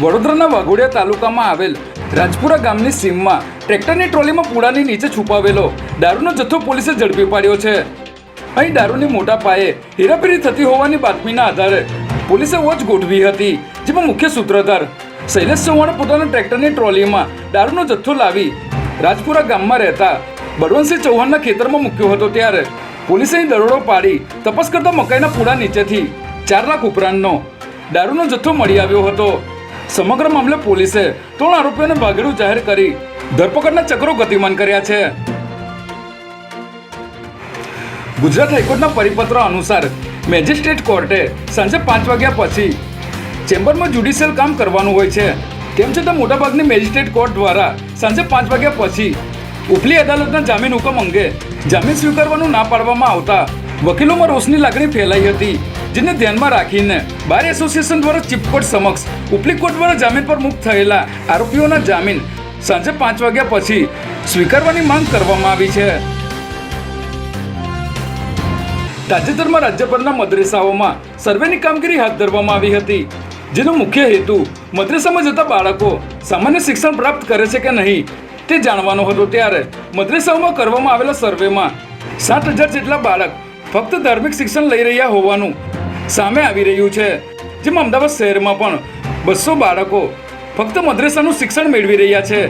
વડોદરાના વાઘોડિયા તાલુકામાં આવેલ રાજપુરા ગામની સીમમાં ટ્રેક્ટરની ટ્રોલીમાં પૂળાની નીચે છુપાવેલો દારૂનો જથ્થો પોલીસે ઝડપી પાડ્યો છે. અહીં દારૂની મોટા પાયે હેરાફેરી થતી હોવાની બાતમીના આધારે પોલીસે વોચ ગોઠવી હતી, જેમાં મુખ્ય સૂત્રધાર શૈલેષ ચૌહાણે પોતાના ટ્રેક્ટરની ટ્રોલીમાં દારૂનો જથ્થો લાવી રાજપુરા ગામમાં રહેતા બળવંતસિંહ ચૌહાણના ખેતરમાં મૂક્યો હતો ત્યારે પોલીસે દરોડો પાડી તપાસ કરતા મકાઈના પૂળા નીચેથી ચાર લાખ ઉપરાંતનો દારૂનો જથ્થો મળી આવ્યો હતો. સમગ્ર મામલે પોલીસે ત્રણ આરોપીઓને ભાગેડું જાહેર કરી ધરપકડના ચક્રો ગતિમાન કર્યા છે. ગુજરાત હાઈકોર્ટના પરિપત્ર અનુસાર મેજિસ્ટ્રેટ કોર્ટે સાંજે પાંચ વાગ્યા પછી ચેમ્બરમાં જ્યુડિશિયલ કામ કરવાનું હોય છે. તેમ છતાં મોટાભાગની મેજિસ્ટ્રેટ કોર્ટ દ્વારા સાંજે પાંચ વાગ્યા પછી ઉપલી અદાલતના જામીન હુકમ અંગે જામીન સ્વીકારવાનું ના પાડવામાં આવતા વકીલોમાં રોષની લાગણી ફેલાઈ હતી. જેને ધ્યાનમાં રાખીને બાર એસોસિએશન દ્વારા ચીફ કોર્ટ સમક્ષ ઉપલી કોર્ટ દ્વારા જામીન પર મુક્ત થયેલા આરોપીઓના જામીન સાંજે પાંચ વાગ્યા પછી સ્વીકારવાની માંગ કરવામાં આવી છે. તાજેતરમાં રાજ્યભરના મદ્રેસાઓમાં સર્વેની કામગીરી હાથ ધરવામાં આવી હતી, જેનો મુખ્ય હેતુ મદ્રેસામાં જતા બાળકો સામાન્ય શિક્ષણ પ્રાપ્ત કરે છે કે નહીં તે જાણવાનો હતો. ત્યારે મદ્રેસાઓમાં કરવામાં આવેલા સર્વેમાં સાત હજાર જેટલા બાળક ફક્ત ધાર્મિક શિક્ષણ લઈ રહ્યા હોવાનું સામે આવી રહ્યું છે, જેમાં અમદાવાદ શહેરમાં પણ બસો બાળકો ફક્ત મદ્રેસાનું શિક્ષણ મેળવી રહ્યા છે.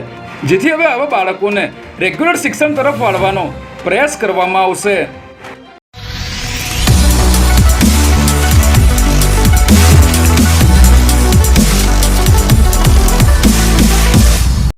જેથી હવે આવા બાળકોને રેગ્યુલર શિક્ષણ તરફ વાળવાનો પ્રયાસ કરવામાં આવશે.